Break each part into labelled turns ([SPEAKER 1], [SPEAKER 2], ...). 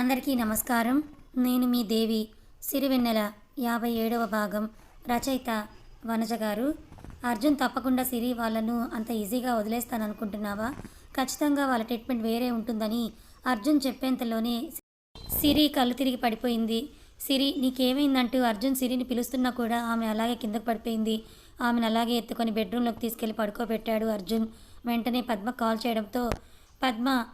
[SPEAKER 1] అందరికీ నమస్కారం. నేను మీ దేవి. సిరివెన్నెల యాభై ఏడవ భాగం. రచయిత వనజ గారు. అర్జున్ తప్పకుండా సిరి వాళ్ళను అంత ఈజీగా వదిలేస్తాననుకుంటున్నావా? ఖచ్చితంగా వాళ్ళ ట్రీట్మెంట్ వేరే ఉంటుందని అర్జున్ చెప్పేంతలోనే సిరి కళ్ళు తిరిగి పడిపోయింది. సిరి నీకేమైందంటూ అర్జున్ సిరిని పిలుస్తున్నా కూడా ఆమె అలాగే కిందకు పడిపోయింది. ఆమెను అలాగే ఎత్తుకొని బెడ్రూమ్లోకి తీసుకెళ్ళి పడుకోబెట్టాడు అర్జున్. వెంటనే పద్మ కాల్ చేయడంతో పద్మ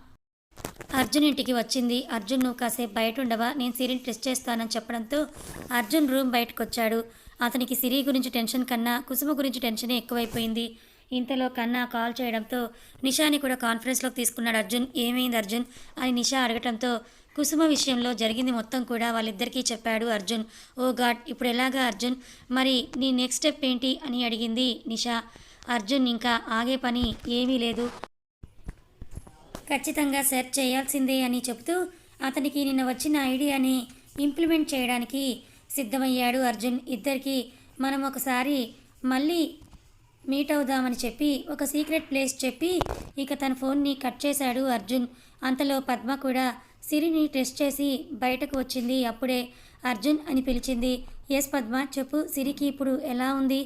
[SPEAKER 1] అర్జున్ ఇంటికి వచ్చింది. అర్జున్ నువ్వు కాసేపు బయట ఉండవా నేను సిరిని టెస్ట్ చేస్తానని చెప్పడంతో అర్జున్ రూమ్ బయటకు వచ్చాడు అతనికి సిరి గురించి టెన్షన్ కన్నా కుసుమ గురించి టెన్షనే ఎక్కువైపోయింది. ఇంతలో కన్నా కాల్ చేయడంతో నిషాని కూడా కాన్ఫరెన్స్లోకి తీసుకున్నాడు అర్జున్. ఏమైంది అర్జున్? అని నిషా అడగటంతో కుసుమ విషయంలో జరిగింది మొత్తం కూడా వాళ్ళిద్దరికీ చెప్పాడు అర్జున్. ఓ గాడ్ ఇప్పుడు ఎలాగా అర్జున్? మరి నీ నెక్స్ట్ స్టెప్ ఏంటి? అని అడిగింది నిషా. అర్జున్ ఇంకా ఆగే పని ఏమీ లేదు. ఖచ్చితంగా సెర్చ్ చేయాల్సిందే అని చెబుతూ అతనికి నిన్న వచ్చిన ఐడియాని ఇంప్లిమెంట్ చేయడానికి సిద్ధమయ్యాడు అర్జున్. ఇద్దరికి మనం ఒకసారి మళ్ళీ మీట్ అవుదామని చెప్పి ఒక సీక్రెట్ ప్లేస్ చెప్పి ఇక తన ఫోన్ని కట్ చేశాడు అర్జున్. అంతలో పద్మ కూడా సిరిని టెస్ట్ చేసి బయటకు వచ్చింది. అప్పుడే అర్జున్ అని పిలిచింది. ఎస్ పద్మ చెప్పు సిరికి ఇప్పుడు ఎలా ఉంది?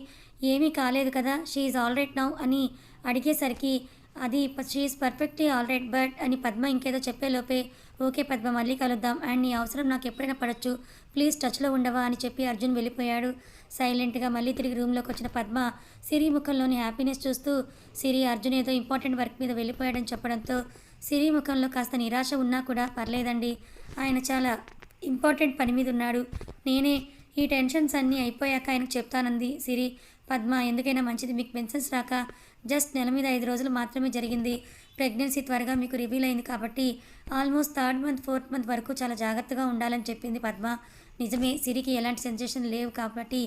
[SPEAKER 1] ఏమీ కాలేదు కదా షీఈ్ ఆల్ రైట్ నౌ అని అడిగేసరికి అది she perfectly all right but అని పద్మ ఇంకేదో చెప్పేలోపే ఓకే పద్మ మళ్ళీ కలుద్దాం. అండ్ నీ అవసరం నాకు ఎప్పుడైనా పడచ్చు. ప్లీజ్ టచ్లో ఉండవా? అని చెప్పి అర్జున్ వెళ్ళిపోయాడు. సైలెంట్గా మళ్ళీ తిరిగి రూమ్లోకి వచ్చిన పద్మ సిరి ముఖంలోని హ్యాపీనెస్ చూస్తూ సిరి అర్జున్ ఏదో ఇంపార్టెంట్ వర్క్ మీద వెళ్ళిపోయాడని చెప్పడంతో సిరి ముఖంలో కాస్త నిరాశ ఉన్నా కూడా పర్లేదండి. ఆయన చాలా ఇంపార్టెంట్ పని మీద ఉన్నాడు. నేనే ఈ టెన్షన్స్ అన్నీ అయిపోయాక ఆయనకు చెప్తానంది సిరి పద్మ ఎందుకైనా మంచిది మీకు మెన్సెన్స్ రాక. జస్ట్ నెల మీద ఐదు రోజులు మాత్రమే జరిగింది. ప్రెగ్నెన్సీ త్వరగా మీకు రివీల్ అయింది కాబట్టి almost third month fourth month వరకు చాలా జాగ్రత్తగా ఉండాలని చెప్పింది పద్మ. నిజమే సిరికి ఎలాంటి సెన్సేషన్ లేవు కాబట్టి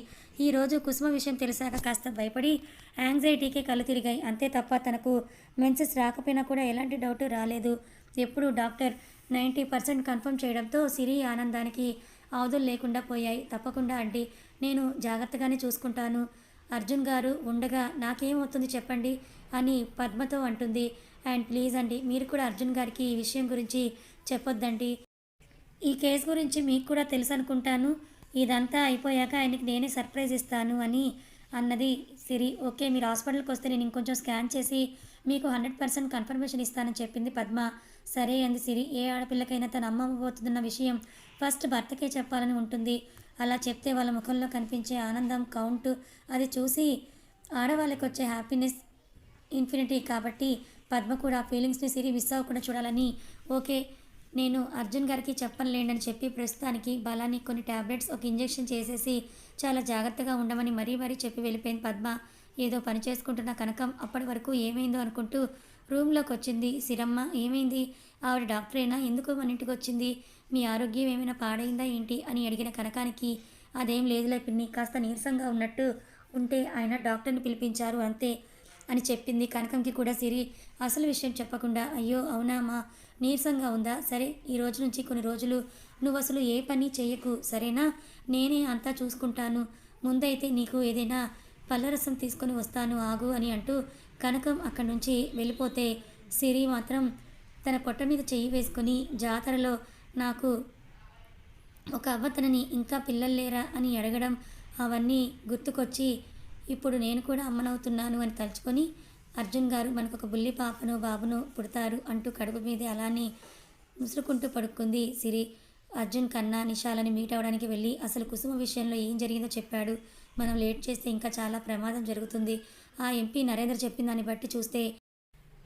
[SPEAKER 1] ఈరోజు కుసుమ విషయం తెలిసాక కాస్త భయపడి యాంగ్జైటీకే కళ్ళు తిరిగాయి. అంతే తప్ప తనకు మెన్సెస్ రాకపోయినా కూడా ఎలాంటి డౌట్ రాలేదు. ఎప్పుడు డాక్టర్ నైంటీ పర్సెంట్ కన్ఫర్మ్ చేయడంతో సిరి ఆనందానికి అవధులు లేకుండా పోయాయి. తప్పకుండా అండి నేను జాగ్రత్తగానే చూసుకుంటాను. అర్జున్ గారు ఉండగా నాకేమవుతుంది చెప్పండి అని పద్మతో అంటుంది. అండ్ ప్లీజ్ అండి మీరు కూడా అర్జున్ గారికి ఈ విషయం గురించి చెప్పొద్దండి ఈ కేసు గురించి మీకు కూడా తెలుసు అనుకుంటాను ఇదంతా అయిపోయాక ఆయనకి నేనే సర్ప్రైజ్ ఇస్తాను అని అన్నది సిరి. ఓకే మీరు హాస్పిటల్కి వస్తే నేను ఇంకొంచెం స్కాన్ చేసి మీకు హండ్రెడ్ పర్సెంట్ కన్ఫర్మేషన్ ఇస్తానని చెప్పింది పద్మ. సరే అంది సిరి. ఏ ఆడపిల్లకైనా తన అమ్మ విషయం ఫస్ట్ భర్తకే చెప్పాలని ఉంటుంది. అలా చెప్తే వాళ్ళ ముఖంలో కనిపించే ఆనందం కౌంట్ అది చూసి ఆడవాళ్ళకి వచ్చే హ్యాపీనెస్ ఇన్ఫినిటీ కాబట్టి పద్మ కూడా ఆ ఫీలింగ్స్ని సిరి మిస్ అవ్వకుండా చూడాలని. ఓకే నేను అర్జున్ గారికి చెప్పనులేండి అని చెప్పి ప్రస్తుతానికి బలాన్ని కొన్ని ట్యాబ్లెట్స్ ఒక ఇంజెక్షన్ చేసేసి చాలా జాగ్రత్తగా ఉండమని మరీ మరీ చెప్పి వెళ్ళిపోయింది పద్మ. ఏదో పని చేసుకుంటున్న కనకం అప్పటి వరకు ఏమైందో అనుకుంటూ రూమ్లోకి వచ్చింది సిరమ్మ ఏమైంది? ఆవిడ డాక్టరేనా? ఎందుకు మన ఇంటికి వచ్చింది మీ ఆరోగ్యం ఏమైనా పాడైందా ఏంటి? అని అడిగిన కనకానికి అదేం లేదులే పిన్ని కాస్త నీరసంగా ఉన్నట్టు ఉంటే ఆయన డాక్టర్ని పిలిపించారు అంతే అని చెప్పింది కనకంకి కూడా సిరి. అసలు విషయం చెప్పకుండా అయ్యో అవునా మా నీరసంగా ఉందా? సరే ఈ రోజు నుంచి కొన్ని రోజులు నువ్వు అసలు ఏ పని చేయకు సరేనా? నేనే అంతా చూసుకుంటాను. ముందైతే నీకు ఏదైనా పళ్ళరసం తీసుకొని వస్తాను ఆగు అని అంటూ కనకం అక్కడి నుంచి వెళ్ళిపోతే సిరి మాత్రం తన పొట్ట మీద చెయ్యి వేసుకుని జాతరలో నాకు ఒక అవ్వతనని ఇంకా పిల్లలు లేరా అని అడగడం అవన్నీ గుర్తుకొచ్చి ఇప్పుడు నేను కూడా అమ్మనవుతున్నాను అని తలుచుకొని అర్జున్ గారు మనకు ఒక బుల్లి పాపను బాబును పుడతారు అంటూ కడుపు మీదే అలానే ముసురుకుంటూ పడుకుంది సిరి. అర్జున్ కన్నా నిషాలని మీట్ అవ్వడానికి వెళ్ళి అసలు కుసుమ విషయంలో ఏం జరిగిందో చెప్పాడు. మనం లేట్ చేస్తే ఇంకా చాలా ప్రమాదం జరుగుతుంది. ఆ ఎంపీ నరేంద్ర చెప్పిన దాన్ని బట్టి చూస్తే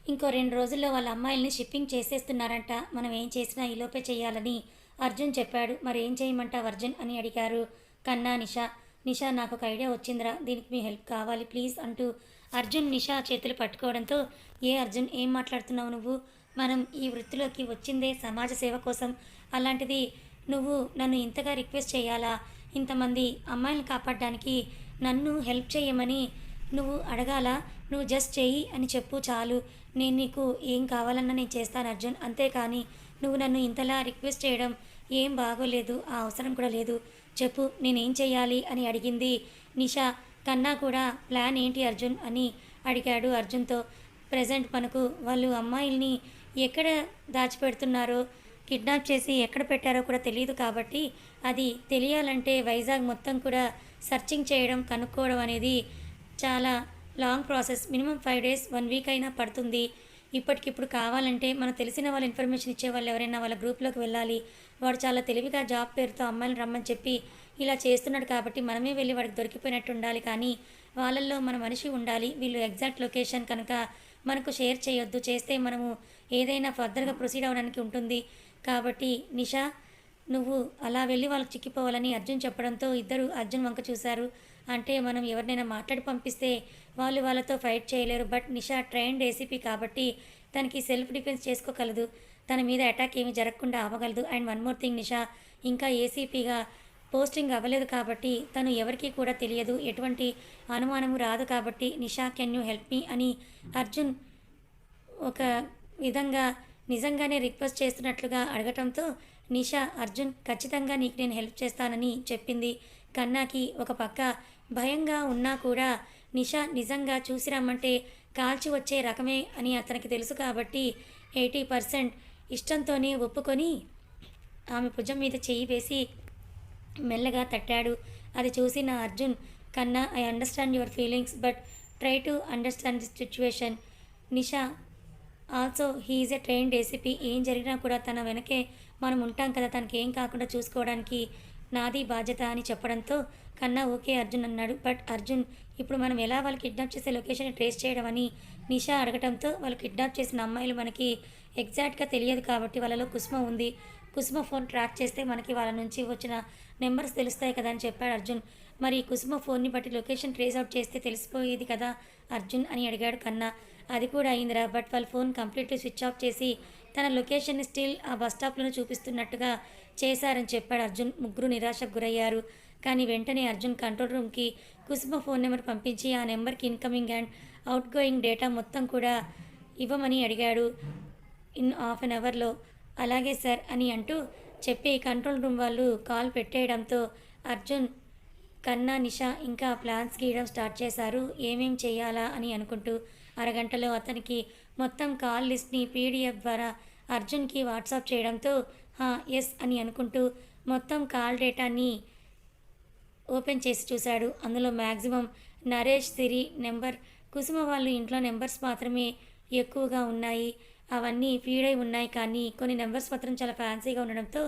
[SPEAKER 1] ఇంకో రెండు రోజుల్లో వాళ్ళ అమ్మాయిల్ని షిప్పింగ్ చేసేస్తున్నారంట. మనం ఏం చేసినా ఈలోపే చేయాలని అర్జున్ చెప్పాడు. మరి ఏం చేయమంటావు అర్జున్? అని అడిగారు కన్నా నిషా. నిషా నాకు ఒక ఐడియా వచ్చిందిరా. దీనికి మీ హెల్ప్ కావాలి ప్లీజ్ అంటూ అర్జున్ నిషా చేతులు పట్టుకోవడంతో ఏ అర్జున్ ఏం మాట్లాడుతున్నావు నువ్వు? మనం ఈ వృత్తిలోకి వచ్చిందే సమాజ సేవ కోసం. అలాంటిది నువ్వు నన్ను ఇంతగా రిక్వెస్ట్ చేయాలా? ఇంతమంది అమ్మాయిలను కాపాడడానికి నన్ను హెల్ప్ చేయమని నువ్వు అడగాల? నువ్వు జస్ట్ చేయి అని చెప్పు చాలు. నేను నీకు ఏం కావాలన్నా నేను చేస్తాను అర్జున్. అంతేకాని నువ్వు నన్ను ఇంతలా రిక్వెస్ట్ చేయడం ఏం బాగోలేదు. ఆ అవసరం కూడా లేదు. చెప్పు నేనేం చేయాలి అని అడిగింది నిషా. కన్నా కూడా ప్లాన్ ఏంటి అర్జున్ అని అడిగాడు అర్జున్తో. ప్రజెంట్ మనకు వాళ్ళు అమ్మాయిల్ని ఎక్కడ దాచిపెడుతున్నారో కిడ్నాప్ చేసి ఎక్కడ పెట్టారో కూడా తెలియదు కాబట్టి అది తెలియాలంటే వైజాగ్ మొత్తం కూడా సర్చింగ్ చేయడం కనుక్కోవడం అనేది చాలా long process. Minimum five days one week అయినా పడుతుంది. ఇప్పటికిప్పుడు కావాలంటే మనం తెలిసిన వాళ్ళు ఇన్ఫర్మేషన్ ఇచ్చే వాళ్ళు ఎవరైనా వాళ్ళ గ్రూప్లోకి వెళ్ళాలి. వాడు చాలా తెలివిగా జాబ్ పేరుతో అమ్మాయిని రమ్మని చెప్పి ఇలా చేస్తున్నాడు కాబట్టి మనమే వెళ్ళి వాడికి దొరికిపోయినట్టు ఉండాలి. కానీ వాళ్ళల్లో మన మనిషి ఉండాలి. వీళ్ళు ఎగ్జాక్ట్ లొకేషన్ కనుక మనకు షేర్ చేయొద్దు. చేస్తే మనము ఏదైనా ఫర్దర్గా ప్రొసీడ్ అవ్వడానికి ఉంటుంది. కాబట్టి నిషా నువ్వు అలా వెళ్ళి వాళ్ళకి చిక్కిపోవాలని అర్జున్ చెప్పడంతో ఇద్దరు అర్జున్ వంక చూశారు. అంటే మనం ఎవరినైనా మాట్లాడి పంపిస్తే వాళ్ళు వాళ్ళతో ఫైట్ చేయలేరు. బట్ నిషా ట్రైన్డ్ ఏసీపీ కాబట్టి తనకి సెల్ఫ్ డిఫెన్స్ చేసుకోగలదు. తన మీద అటాక్ ఏమీ జరగకుండా ఆపగలదు. And one more thing Nisha ఇంకా ఏసీపీగా పోస్టింగ్ అవ్వలేదు కాబట్టి తను ఎవరికీ కూడా తెలియదు. ఎటువంటి అనుమానము రాదు కాబట్టి Nisha can you help me అని అర్జున్ ఒక విధంగా నిజంగానే రిక్వెస్ట్ చేస్తున్నట్లుగా అడగటంతో నిషా అర్జున్ ఖచ్చితంగా నీకు నేను హెల్ప్ చేస్తానని చెప్పింది. కన్నాకి ఒక పక్క భయంగా ఉన్నా కూడా నిషా నిజంగా చూసి రమ్మంటే కాల్చి వచ్చే రకమే అని అతనికి తెలుసు కాబట్టి ఎయిటీ పర్సెంట్ ఇష్టంతోనే ఒప్పుకొని ఆమె భుజం మీద చెయ్యి వేసి మెల్లగా తట్టాడు. అది చూసి నా అర్జున్ కన్నా I understand your feelings but try to understand the situation. Nisha also he's a trained ACP ఏం జరిగినా కూడా తన వెనకే మనం ఉంటాం కదా. తనకి ఏం కాకుండా చూసుకోవడానికి నాది బాధ్యత అని చెప్పడంతో కన్నా ఓకే అర్జున్ అన్నాడు. బట్ అర్జున్ ఇప్పుడు మనం ఎలా వాళ్ళు కిడ్నాప్ చేసే లొకేషన్ ట్రేస్ చేయడం అని నిషా అడగటంతో వాళ్ళు కిడ్నాప్ చేసిన అమ్మాయిలు మనకి ఎగ్జాక్ట్గా తెలియదు కాబట్టి వాళ్ళలో కుసుమ ఉంది. కుసుమ ఫోన్ ట్రాక్ చేస్తే మనకి వాళ్ళ నుంచి వచ్చిన నెంబర్స్ తెలుస్తాయి కదా అని చెప్పాడు అర్జున్. మరి కుసుమ ఫోన్ని బట్టి లొకేషన్ ట్రేస్ అవుట్ చేస్తే తెలిసిపోయేది కదా అర్జున్ అని అడిగాడు కన్నా. అది కూడా అయిందిరా బట్ వాళ్ళ ఫోన్ కంప్లీట్లీ స్విచ్ ఆఫ్ చేసి తన లొకేషన్ని స్టిల్ ఆ బస్ స్టాప్లోనే చూపిస్తున్నట్టుగా చేశారని చెప్పాడు అర్జున్. ముగ్గురు నిరాశకు గురయ్యారు. కానీ వెంటనే అర్జున్ కంట్రోల్ రూమ్కి కుసుమ ఫోన్ నెంబర్ పంపించి ఆ నెంబర్కి incoming and outgoing data మొత్తం కూడా ఇవ్వమని అడిగాడు ఇన్ హాఫ్ అన్ అవర్లో. అలాగే సార్ అని అంటూ చెప్పి కంట్రోల్ రూమ్ వాళ్ళు కాల్ పెట్టేయడంతో అర్జున్ కన్నా నిషా ఇంకా ప్లాన్స్ గీయడం స్టార్ట్ చేశారు. ఏమేం చేయాలా అని అనుకుంటూ అరగంటలో అతనికి మొత్తం కాల్ లిస్ట్ని పీడిఎఫ్ ద్వారా అర్జున్కి వాట్సాప్ చేయడంతో ఎస్ అని అనుకుంటూ మొత్తం కాల్ డేటాని ఓపెన్ చేసి చూశాడు. అందులో మ్యాక్సిమం నరేష్ సిరి నెంబర్ కుసుమ వాళ్ళు ఇంట్లో నెంబర్స్ మాత్రమే ఎక్కువగా ఉన్నాయి. అవన్నీ ఫీడ్ అయి ఉన్నాయి కానీ కొన్ని నెంబర్స్ మాత్రం చాలా ఫ్యాన్సీగా ఉండడంతో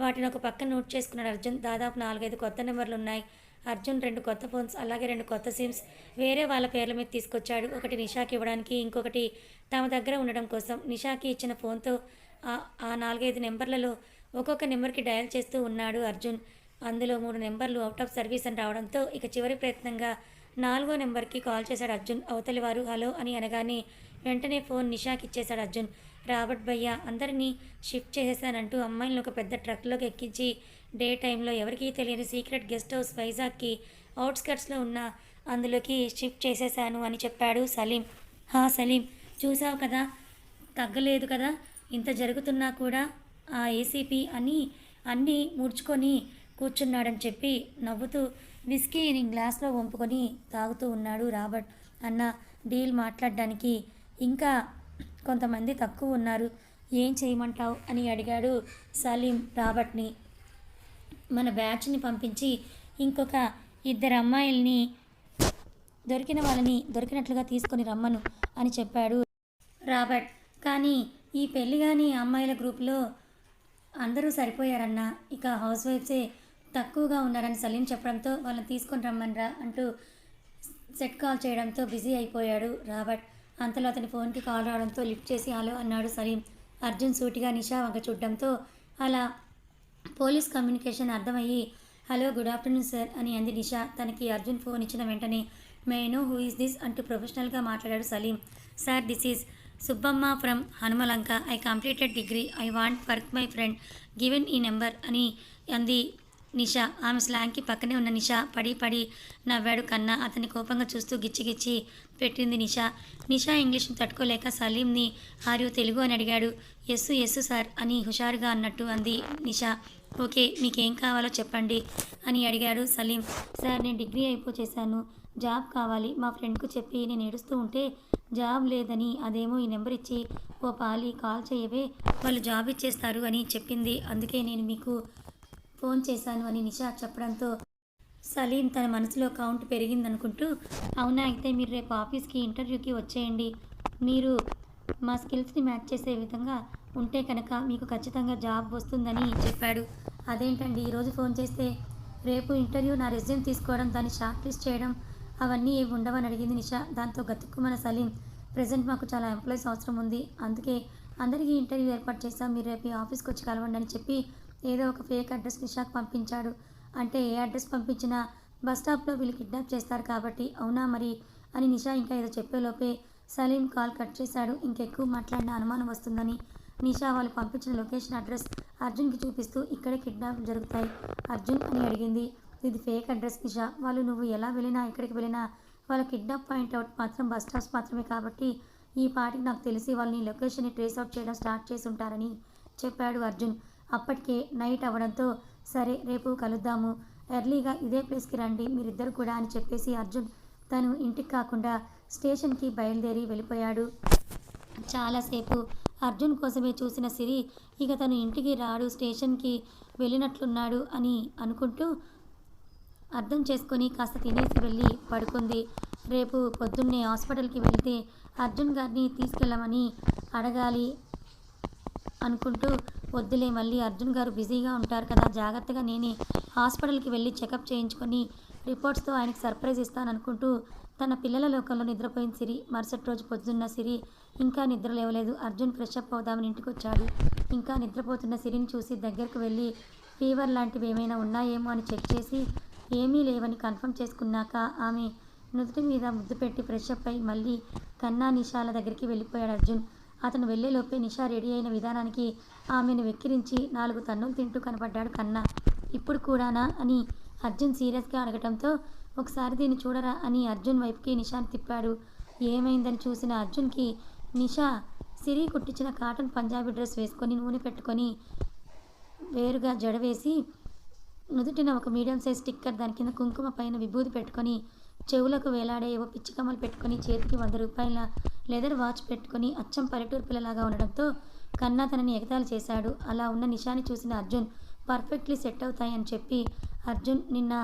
[SPEAKER 1] వాటిని ఒక పక్కన నోట్ చేసుకున్నాడు అర్జున్. దాదాపు నాలుగైదు కొత్త నెంబర్లు ఉన్నాయి. అర్జున్ రెండు కొత్త ఫోన్స్ అలాగే రెండు కొత్త సిమ్స్ వేరే వాళ్ళ పేర్ల మీద తీసుకొచ్చాడు. ఒకటి నిషాకి ఇవ్వడానికి ఇంకొకటి తమ దగ్గర ఉండడం కోసం. నిషాకి ఇచ్చిన ఫోన్తో ఆ- నాలుగైదు నెంబర్లలో ఒక్కొక్క నెంబర్కి డయల్ చేస్తూ ఉన్నాడు అర్జున్. అందులో మూడు నెంబర్లు అవుట్ ఆఫ్ సర్వీస్ అని రావడంతో ఇక చివరి ప్రయత్నంగా నాలుగో నెంబర్కి కాల్ చేశాడు అర్జున్. అవతలి వారు హలో అని అనగానే వెంటనే ఫోన్ నిషాకి ఇచ్చేశాడు అర్జున్. రాబర్ట్ భయ్య అందరినీ షిఫ్ట్ చేసేసానంటూ అమ్మాయిలను ఒక పెద్ద ట్రక్లోకి ఎక్కించి డే టైంలో ఎవరికీ తెలియని సీక్రెట్ గెస్ట్ హౌస్ వైజాగ్కి అవుట్స్కట్స్లో ఉన్న అందులోకి షిఫ్ట్ చేసేసాను అని చెప్పాడు సలీం. హా సలీం చూసావు కదా? తగ్గలేదు కదా? ఇంత జరుగుతున్నా కూడా ఆ ఏసీపీ అని అన్నీ ముడుచుకొని కూర్చున్నాడని చెప్పి నవ్వుతూ విస్కీని గ్లాస్లో వంపుకొని తాగుతూ ఉన్నాడు రాబర్ట్. అన్న డీల్ మాట్లాడడానికి ఇంకా కొంతమంది తక్కువ ఉన్నారు. ఏం చేయమంటావు? అని అడిగాడు సలీం రాబర్ట్ని. మన బ్యాచ్ని పంపించి ఇంకొక ఇద్దరు అమ్మాయిల్ని దొరికిన వాళ్ళని దొరికినట్లుగా తీసుకొని రమ్మను అని చెప్పాడు రాబర్ట్. కానీ ఈ పెళ్ళి కానీ అమ్మాయిల గ్రూప్లో అందరూ సరిపోయారన్న ఇక హౌస్ వైఫ్సే తక్కువగా ఉన్నారని సలీం చెప్పడంతో వాళ్ళని తీసుకొని రమ్మనరా అంటూ సెట్ కాల్ చేయడంతో బిజీ అయిపోయాడు రాబర్ట్. అంతలో అతని ఫోన్కి కాల్ రావడంతో లిఫ్ట్ చేసి హలో అన్నాడు సలీం. అర్జున్ సూటిగా నిషా వంక చూడడంతో అలా పోలీస్ కమ్యూనికేషన్ అర్థమయ్యి హలో గుడ్ ఆఫ్టర్నూన్ సార్ అని అంది నిషా. తనకి అర్జున్ ఫోన్ ఇచ్చిన వెంటనే may know who is this అంటూ ప్రొఫెషనల్గా మాట్లాడాడు Saleem. Sir this is Subbamma from Hanumalanka. I completed degree. I want work my friend given ఈ నెంబర్ అని అంది నిషా ఆమె స్లాంగ్కి పక్కనే ఉన్న నిషా పడి పడి నవ్వాడు కన్నా అతన్ని కోపంగా చూస్తూ గిచ్చి గిచ్చి పెట్టింది నిషా. నిషా ఇంగ్లీష్ని తట్టుకోలేక సలీంని ఆర్యు తెలుగు అని అడిగాడు. ఎస్సు ఎస్సు సార్ అని హుషారుగా అన్నట్టు అంది నిషా. ఓకే మీకేం కావాలో చెప్పండి అని అడిగాడు సలీం. సార్ నేను డిగ్రీ అయిపో చేశాను. జాబ్ కావాలి. మా ఫ్రెండ్కు చెప్పి నేను ఏడుస్తూ ఉంటే జాబ్ లేదని అదేమో ఈ నెంబర్ ఇచ్చి ఓ పాలి కాల్ చేయవే వాళ్ళు జాబ్ ఇచ్చేస్తారు అని చెప్పింది. అందుకే నేను మీకు ఫోన్ చేశాను అని నిషా చెప్పడంతో సలీం తన మనసులో కౌంట్ పెరిగిందనుకుంటూ అవునా అయితే మీరు రేపు ఆఫీస్కి ఇంటర్వ్యూకి వచ్చేయండి. మీరు మా స్కిల్స్ని మ్యాచ్ చేసే విధంగా ఉంటే కనుక మీకు ఖచ్చితంగా జాబ్ వస్తుందని చెప్పాడు. అదేంటండి ఈరోజు ఫోన్ చేస్తే రేపు ఇంటర్వ్యూ నా రెజ్యూమ్ తీసుకోవడం దాన్ని షార్ట్ లిస్ట్ చేయడం అవన్నీ ఏవి ఉండవని అడిగింది నిషా. దాంతో గతుక్కుమన సలీం ప్రజెంట్ మాకు చాలా ఎంప్లాయీస్ అవసరం ఉంది. అందుకే అందరికీ ఇంటర్వ్యూ ఏర్పాటు చేస్తాం మీరు రేపు ఆఫీస్కి వచ్చి కలవండి అని చెప్పి ఏదో ఒక ఫేక్ అడ్రస్ నిషాక్ పంపించాడు. అంటే ఏ అడ్రస్ పంపించినా బస్ స్టాప్లో వీళ్ళు కిడ్నాప్ చేస్తారు కాబట్టి అవునా మరి? అని నిషా ఇంకా ఏదో చెప్పేలోపే సలీం కాల్ కట్ చేశాడు. ఇంకెక్కువ మాట్లాడిన అనుమానం వస్తుందని నిషా వాళ్ళు పంపించిన లొకేషన్ అడ్రస్ అర్జున్కి చూపిస్తూ ఇక్కడే కిడ్నాప్ జరుగుతాయి. అర్జున్ అని అడిగింది. ఇది ఫేక్ అడ్రస్ నిషా. వాళ్ళు నువ్వు ఎలా వెళ్ళినా ఎక్కడికి వెళ్ళినా వాళ్ళ కిడ్నాప్ పాయింట్ అవుట్ మాత్రం బస్ స్టాప్స్ మాత్రమే కాబట్టి ఈ పాటికి నాకు తెలిసి వాళ్ళని లొకేషన్ని ట్రేస్ అవుట్ చేయడం స్టార్ట్ చేసి ఉంటారని చెప్పాడు అర్జున్. అప్పటికే నైట్ అవ్వడంతో సరే రేపు కలుద్దాము. ఎర్లీగా ఇదే ప్లేస్కి రండి మీరిద్దరు కూడా అని చెప్పేసి అర్జున్ తను ఇంటికి కాకుండా స్టేషన్కి బయలుదేరి వెళ్ళిపోయాడు. చాలాసేపు అర్జున్ కోసమే చూసిన సిరి ఇక తను ఇంటికి రాడు స్టేషన్కి వెళ్ళినట్లున్నాడు అని అనుకుంటూ అర్థం చేసుకొని కాస్త తినేసి వెళ్ళి పడుకుంది. రేపు పొద్దున్నే హాస్పిటల్కి వెళ్తే అర్జున్ గారిని తీసుకెళ్ళమని అడగాలి. అనుకుంటూ వద్దులే మళ్ళీ అర్జున్ గారు బిజీగా ఉంటారు కదా జాగ్రత్తగా నేనే హాస్పిటల్కి వెళ్ళి చెకప్ చేయించుకొని రిపోర్ట్స్తో ఆయనకు సర్ప్రైజ్ ఇస్తాననుకుంటూ తన పిల్లల లోకంలో నిద్రపోయిన సిరి. మరుసటి రోజు పొద్దున్న సిరి ఇంకా నిద్ర లేవలేదు. అర్జున్ ఫ్రెష్ అప్ అవుదామని ఇంటికి వచ్చాడు. ఇంకా నిద్రపోతున్న సిరిని చూసి దగ్గరకు వెళ్ళి ఫీవర్ లాంటివి ఏమైనా ఉన్నాయేమో అని చెక్ చేసి ఏమీ లేవని కన్ఫర్మ్ చేసుకున్నాక ఆమె నుదుటి మీద ముద్దు పెట్టి ఫ్రెష్ అప్ అయి మళ్ళీ కన్నా నిషాల దగ్గరికి వెళ్ళిపోయాడు అర్జున్. అతను వెళ్ళేలోపే నిషా రెడీ అయిన విధానానికి ఆమెను వెక్కిరించి నాలుగు తన్నులు తింటూ కనపడ్డాడు కన్నా. ఇప్పుడు కూడానా అని అర్జున్ సీరియస్గా అడగటంతో ఒకసారి దీన్ని చూడరా అని అర్జున్ వైపుకి నిషాని తిప్పాడు. ఏమైందని చూసిన అర్జున్కి నిషా సిరి కుట్టించిన కాటన్ పంజాబీ డ్రెస్ వేసుకొని నూనె పెట్టుకొని వేరుగా జడవేసి నుదుటిన ఒక మీడియం సైజ్ స్టిక్కర్ దాని కింద కుంకుమ పైన విభూది పెట్టుకొని చెవులకు వేలాడే ఏవో పిచ్చికమ్మలు పెట్టుకుని చేతికి వంద రూపాయల లెదర్ వాచ్ పెట్టుకొని అచ్చం పల్లెటూరు పిల్లలాగా ఉండడంతో కన్నా తనని ఎగతాలు చేశాడు. అలా ఉన్న నిషాని చూసిన అర్జున్ పర్ఫెక్ట్లీ సెట్ అవుతాయని చెప్పి అర్జున్ నిన్న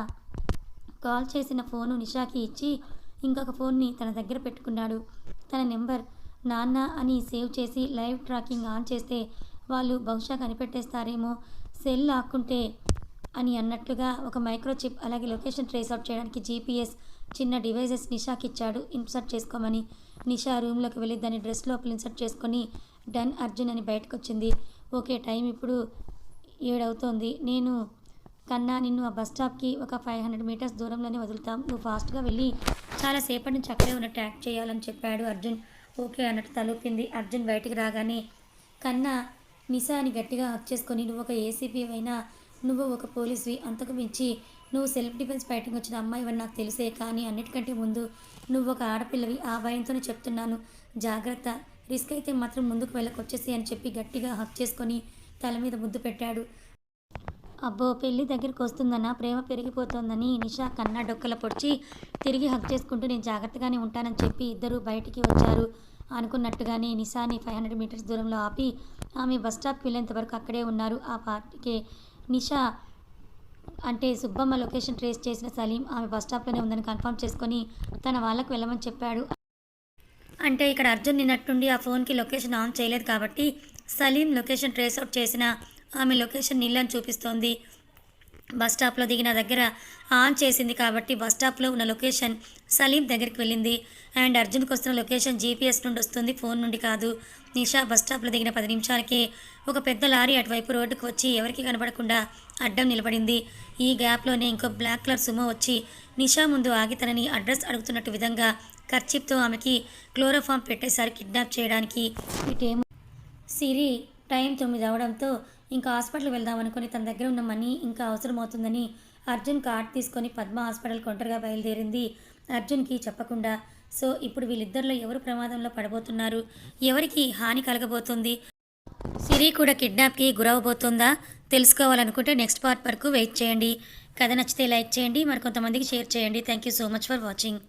[SPEAKER 1] కాల్ చేసిన ఫోను నిషాకి ఇచ్చి ఇంకొక ఫోన్ని తన దగ్గర పెట్టుకున్నాడు. తన నెంబర్ నాన్న అని సేవ్ చేసి లైవ్ ట్రాకింగ్ ఆన్ చేస్తే వాళ్ళు బహుశా కనిపెట్టేస్తారేమో సెల్ లాక్కుంటే అని అన్నట్లుగా ఒక మైక్రోచిప్ అలాగే లొకేషన్ ట్రేస్ అవుట్ చేయడానికి జీపీఎస్ చిన్న డివైజెస్ నిషాకి ఇచ్చాడు. ఇన్సర్ట్ చేసుకోమని. నిషా రూమ్లోకి వెళ్ళి దాని డ్రెస్ లోపల ఇన్సర్ట్ చేసుకొని డన్ అర్జున్ అని బయటకు వచ్చింది ఓకే టైం ఇప్పుడు ఏడవుతోంది. నేను కన్నా నిన్ను ఆ బస్ స్టాప్కి ఒక ఫైవ్ హండ్రెడ్ మీటర్స్ దూరంలోనే వదులుతాం. నువ్వు ఫాస్ట్గా వెళ్ళి చాలాసేపటి నుంచి అక్కడే ఉన్న ట్యాక్ చేయాలని చెప్పాడు అర్జున్. ఓకే అన్నట్టు తలూపింది. అర్జున్ బయటికి రాగానే కన్నా నిశాని గట్టిగా హక్ చేసుకొని నువ్వు ఒక ఏసీపీ అయినా నువ్వు ఒక పోలీస్వి అంతకు మించి నువ్వు సెల్ఫ్ డిఫెన్స్ ఫైటింగ్ వచ్చిన అమ్మాయివని నాకు తెలిసే కానీ అన్నిటికంటే ముందు నువ్వు ఒక ఆడపిల్లవి ఆ భయంతోనే చెప్తున్నాను. జాగ్రత్త. రిస్క్ అయితే మాత్రం ముందుకు వెళ్ళకొచ్చేసి అని చెప్పి గట్టిగా హక్ చేసుకొని తల మీద ముద్దు పెట్టాడు. అబ్బో పెళ్ళి దగ్గరికి వస్తుందన్న ప్రేమ పెరిగిపోతోందని నిషా కన్నా డొక్కల పొడిచి తిరిగి హక్ చేసుకుంటూ నేను జాగ్రత్తగానే ఉంటానని చెప్పి ఇద్దరు బయటికి వచ్చారు. అనుకున్నట్టుగానే నిషాని ఫైవ్ హండ్రెడ్ మీటర్స్ దూరంలో ఆపి ఆమె బస్ స్టాప్కి వెళ్ళేంత వరకు అక్కడే ఉన్నారు. ఆ పార్టీకి నిషా అంటే సుబ్బమ్మ లొకేషన్ ట్రేస్ చేసిన సలీం ఆమె బస్ స్టాప్లోనే ఉందని కన్ఫర్మ్ చేసుకొని తన వాళ్ళకు వెళ్ళమని చెప్పాడు. అంటే ఇక్కడ అర్జున్ నిన్నట్టుండి ఆ ఫోన్కి లొకేషన్ ఆన్ చేయలేదు కాబట్టి సలీం లొకేషన్ ట్రేస్ అవుట్ చేసిన ఆమె లొకేషన్ నీళ్ళని చూపిస్తోంది. బస్ స్టాప్లో దిగిన దగ్గర ఆన్ చేసింది కాబట్టి బస్ స్టాప్లో ఉన్న లొకేషన్ సలీం దగ్గరికి వెళ్ళింది. అండ్ అర్జున్కి వస్తున్న లొకేషన్ జీపీఎస్ నుండి వస్తుంది ఫోన్ నుండి కాదు. నిషా బస్ స్టాప్లో దిగిన పది నిమిషాలకే ఒక పెద్ద లారీ అటువైపు రోడ్డుకు వచ్చి ఎవరికి కనబడకుండా అడ్డం నిలబడింది. ఈ గ్యాప్లోనే ఇంకో బ్లాక్ కలర్ సుమో వచ్చి నిషా ముందు ఆగి తనని అడ్రస్ అడుగుతున్నట్టు విధంగా కర్చిప్తో ఆమెకి క్లోరోఫామ్ పెట్టేశారు కిడ్నాప్ చేయడానికి. ఇటేమో సిరి టైం తొమ్మిది అవడంతో ఇంకా హాస్పిటల్ వెళ్దాం అనుకుని తన దగ్గర ఉన్న మనీ ఇంకా అవసరం అవుతుందని అర్జున్ కార్డ్ తీసుకొని పద్మ హాస్పిటల్ ఒంటరిగా బయలుదేరింది అర్జున్కి చెప్పకుండా. సో ఇప్పుడు వీళ్ళిద్దరిలో ఎవరు ప్రమాదంలో పడబోతున్నారు? ఎవరికి హాని కలగబోతుంది? సిరి కూడా కిడ్నాప్కి గురవబోతుందా తెలుసుకోవాలనుకుంటే నెక్స్ట్ పార్ట్ వరకు వెయిట్ చేయండి. కథ నచ్చితే లైక్ చేయండి. మరి కొంతమందికి షేర్ చేయండి. Thank you so much for watching.